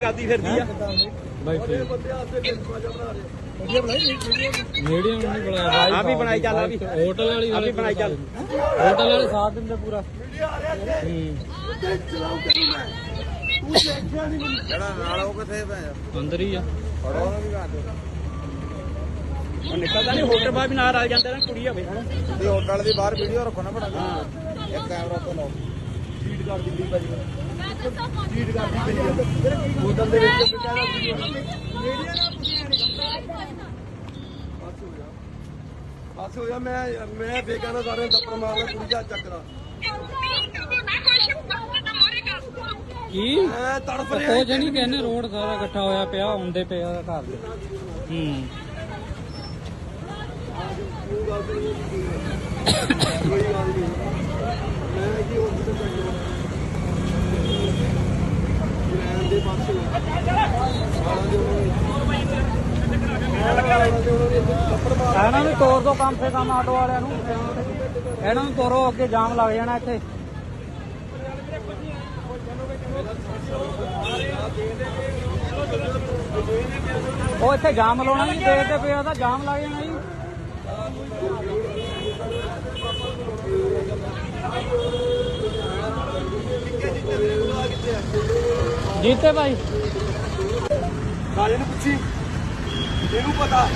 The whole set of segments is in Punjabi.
ਕਰਦੀ ਫਿਰਦੀ ਆ। ਬਾਈ ਠੀਕ। ਮੀਡੀਅਮ ਨਹੀਂ ਬਣਾਇਆ ਆ ਵੀ ਬਣਾਈ ਚੱਲ, ਆ ਵੀ। ਹੋਟਲ ਵਾਲੀ ਆ ਵੀ ਬਣਾਈ ਚੱਲ। ਹੋਟਲ ਵਾਲੇ ਸਾਥ ਦਿੰਦੇ ਪੂਰਾ। ਹੂੰ। ਜਿਹੜਾ ਨਾਲ ਉਹ ਕਿੱਥੇ ਭੈਣ ਅੰਦਰ ਹੀ ਆ। ਫੜੋ ਉਹਨੂੰ ਵੀ ਘੱਟ ਉਹ ਨਿਕਲਦਾ ਨਹੀਂ ਹੋਟਲ ਬਾਅਦ ਵੀ ਨਾਲ ਰਲ ਜਾਂਦੇ ਨਾ ਕੁੜੀ ਹੋਵੇ ਤੇ ਹੋਟਲ ਦੀ ਬਾਹਰ ਵੀਡੀਓ ਰੱਖੋ ਨਾ ਬੜਾ। ਹਾਂ। ਇੱਕ ਕੈਮਰਾ ਉੱਤੇ ਲਾਓ। ਹੋਟਲ ਦੇ ਵਿੱਚ ਵਿਚਾਰਾ ਬਸ ਹੋਇਆ ਮੈਂ ਮੈਂ ਬੇਗਾਨਾ ਸਾਰਿਆਂ ਨੂੰ ਦੱਪੜ ਮਾਰਦਾ ਕੁੜੀ ਦਾ ਚੱਕਰਾ ਕੀ? ਮੈਂ ਤੜਫ ਰਿਹਾ। ਕੁਝ ਨਹੀਂ ਕਹਿੰਦੇ ਰੋਡ ਸਾਰਾ ਇਕੱਠਾ ਹੋਇਆ ਪਿਆ ਆਉਂਦੇ ਪਿਆ ਘਰ ਦੇ। ਹੂੰ। ਕੋਈ ਗੱਲ ਨਹੀਂ। ਇਹਨਾਂ ਨੂੰ ਤੋੜ ਦੋ ਕੰਮ ਸੇ ਕੰਮ ਆਟੋ ਵਾਲਿਆਂ ਨੂੰ। ਇਹਨਾਂ ਨੂੰ ਤੋਰੋ, ਅੱਗੇ ਜਾਮ ਲੱਗ ਜਾਣਾ ਇੱਥੇ। ਉਹ ਇੱਥੇ ਜਾਮ ਲਾਉਣਾ ਜੀ ਦੇਖਦੇ ਪਏ ਆ ਤਾਂ ਜਾਮ ਲੱਗ ਜਾਣਾ ਜੀ। ਜੀਤੇ ਭਾਈ। ਕਾਲੇ ਨੂੰ ਪੁੱਛੀ। ਇਹਨੂੰ ਪਤਾ।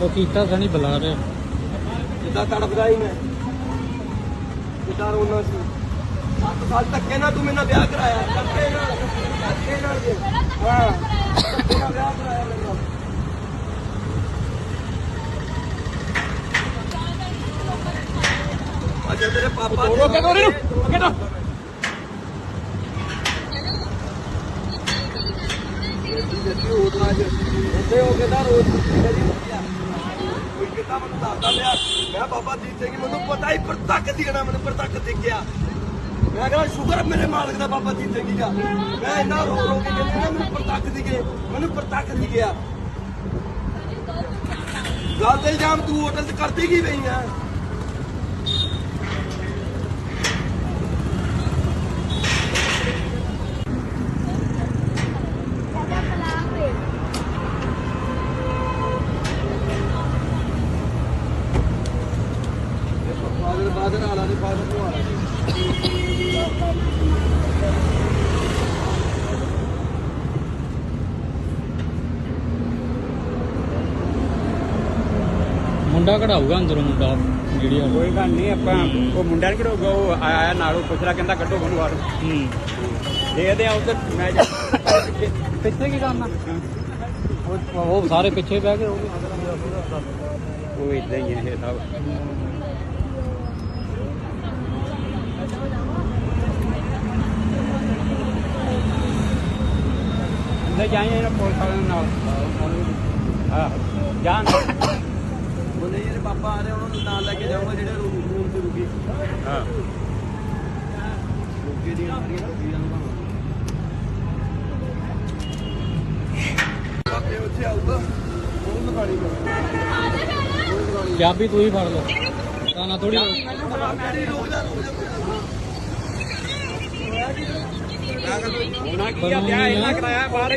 ਉਹ ਕੀਤਾ ਸਣੀ ਬੁਲਾ ਰਿਹਾ। ਕਿੱਦਾਂ ਤੜਫਦਾ ਹੀ ਮੈਂ। ਕਿੱਦਾਂ ਰੋਣਾ ਸੀ। 7 ਸਾਲ ਧੱਕੇ ਨਾਲ ਤੂੰ ਮੇਰੇ ਨਾਲ ਵਿਆਹ ਕਰਾਇਆ। ਧੱਕੇ ਨਾਲ। ਧੱਕੇ ਨਾਲ ਹਾਂ ਧੱਕੇ ਨਾਲ ਵਿਆਹ ਕਰਾਇਆ ਮੇਰੇ ਨਾਲ ਅੱਛਾ ਤੇਰੇ ਪਾਪਾ ਤੋੜੋ ਅੱਗੇ ਤੋੜੋ ਇਹਨੂੰ, ਅੱਗੇ ਤੋੜ। ਉੱਥੇ ਹੋ ਕੇ ਤਾਂ ਰੋਜ਼ ਕੋਈ ਕਿਤਾ ਮੈਨੂੰ ਦੱਸਦਾ ਲਿਆ ਮੈਂ ਬਾਬਾ ਦੀਪ ਸਿੰਘ ਮੈਨੂੰ ਪਤਾ ਹੀ ਪ੍ਰਤੱਖ ਦਿਖਣਾ ਮੈਨੂੰ ਪ੍ਰਤੱਖ ਦਿਖਿਆ ਮੈਂ ਕਹਿੰਦਾ ਸ਼ੁਕਰ ਮੇਰੇ ਮਾਲਕ ਦਾ ਬਾਬਾ ਦੀਪ ਸਿੰਘ ਜੀ ਦਾ ਮੈਂ ਇੰਨਾ ਰੋ ਰੋ ਕੇ ਕਹਿੰਦਾ ਮੈਨੂੰ ਪ੍ਰਤੱਖ ਦਿਖੇ ਮੈਨੂੰ ਪ੍ਰਤੱਖ ਦਿਖਿਆ ਗੱਲ ਤੇ ਇਲਜ਼ਾਮ ਤੂੰ ਹੋਟਲ ਚ ਕਰਦੀ ਕੀ ਪਈ ਆ ਬਾਦਲ ਬਾਦਲ ਆਲਾ ਦੇ ਬਾਦਲ ਨੂੰ ਆਲਾ ਮੁੰਡਾ ਕਢਾਊਗਾ ਅੰਦਰੋਂ ਮੁੰਡਾ ਜਿਹੜੀ ਆ। ਕੋਈ ਗੱਲ ਨਹੀਂ ਆਪਾਂ ਉਹ ਮੁੰਡਾ ਨੀ ਕਿਹੜਾ ਉਹ ਆਇਆ ਨਾਲ ਉਹ ਪੁੱਛ ਰਿਹਾ ਕਹਿੰਦਾ ਕੱਢੋ ਉਹਨੂੰ ਬਾਹਰ। ਹੂੰ। ਦੇਖਦੇ ਆ ਉਧਰ ਮੈਂ ਜਾ ਪਿੱਛੇ ਕੀ ਕਰਨਾ? ਉਹ ਉਹ ਸਾਰੇ ਪਿੱਛੇ ਬਹਿ ਗਏ ਉਹ ਵੀ। ਉਹ ਇਦਾਂ ਹੀ ਹੈ ਇਹ ਸਭ। ਪੁਲਿਸ ਵਾਲਿਆਂ ਨਾਲ। ਹਾਂ ਜਾਣ ਉਹਨੇ ਜਿਹੜੇ ਪਾਪਾ ਆ ਰਹੇ ਉਹਨਾਂ ਨੂੰ ਨਾਲ ਲੈ ਕੇ ਜਾਊਂਗਾ ਜਿਹੜੇ ਰੂਮ ਰੂਮ ਤੇ ਰੁਕੀ। ਹਾਂ। ਰੁਕੀ ਦੀਆਂ ਸਾਰੀਆਂ ਤਸਵੀਰਾਂ ਨੂੰ ਪਾਪੇ ਉੱਥੇ ਆਊਗਾ। ਉਹਨੂੰ ਦਿਖਾਣੀ ਮੈਂ ਚਾਬੀ ਤੂੰ ਹੀ ਫੜ ਲੈ ਤਾਂ ਨਾ ਥੋੜੀ ਹੋਣਾ ਕੀ ਆ ਵਿਆਹ ਇਹਨਾਂ ਕਰਾਇਆ ਬਾਹਰ